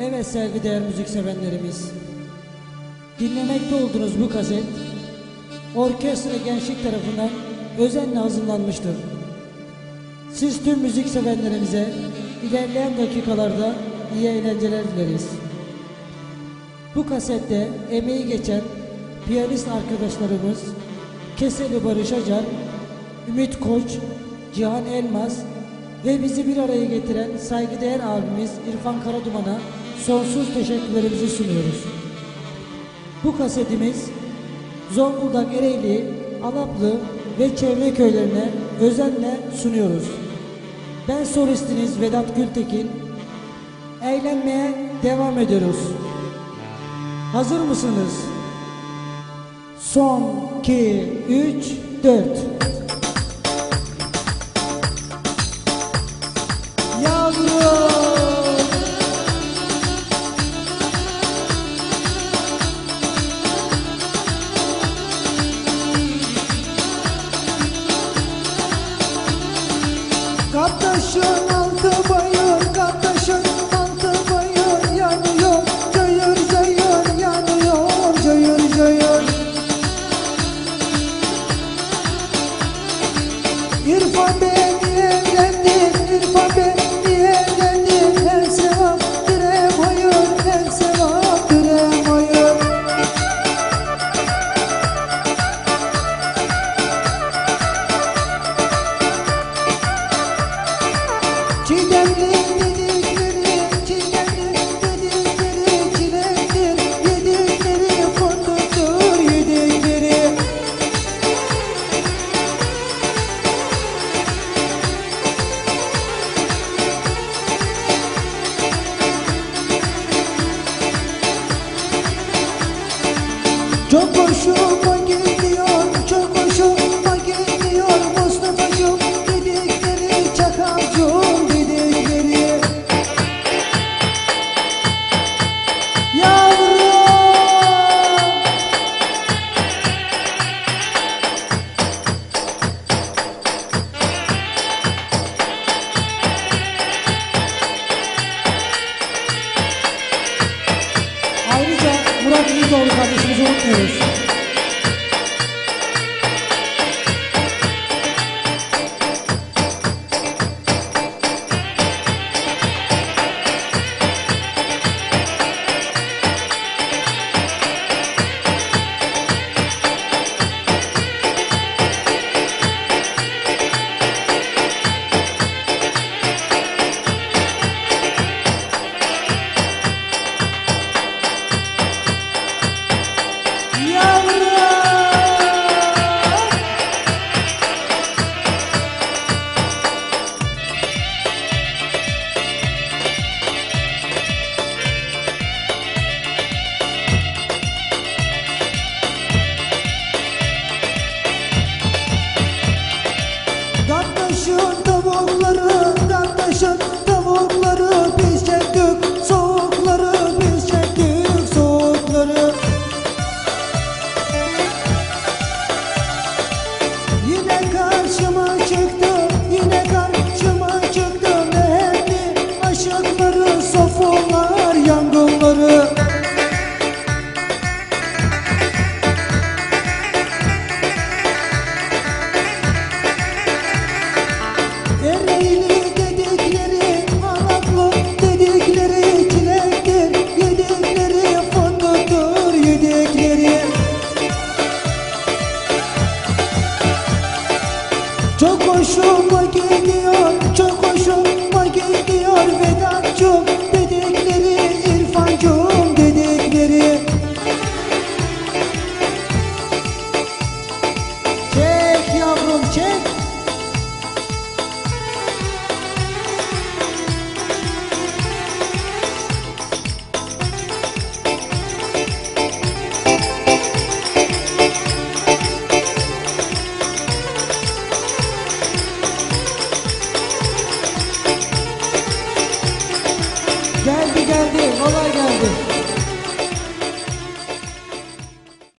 Evet saygıdeğer müzik sevenlerimiz. Dinlemekte olduğunuz bu kaset orkestra gençlik tarafından özenle hazırlanmıştır. Siz tüm müzik sevenlerimize ilerleyen dakikalarda iyi eğlenceler dileriz. Bu kasette emeği geçen piyanist arkadaşlarımız Keseli Barış Acar, Ümit Koç, Cihan Elmas ve bizi bir araya getiren saygıdeğer abimiz İrfan Karaduman'a sonsuz teşekkürlerimizi sunuyoruz. Bu kasetimiz Zonguldak Ereğli, Alaplı ve çevre köylerine özenle sunuyoruz. Ben solistiniz Vedat Gültekin. Eğlenmeye devam ediyoruz. Hazır mısınız? Son 2, 3, 4. İrfan beni evlendin, İrfan beni evlendin Hem sevap direm hayır, hem sevap direm hayır Çok hoşuma gidiyor, çok hoşuma gidiyor. Mustafa'cığım dedikleri, Çakalcığım dedikleri. Yavrum. Ayrıca Murat İyizoğlu kardeşimizi Athens. taşın tavukları taşın tavukları biz çektik soğukları biz çektik soğukları. Yine karşıma çıktı yine karşıma çıktı mehdi aşıkları sofular.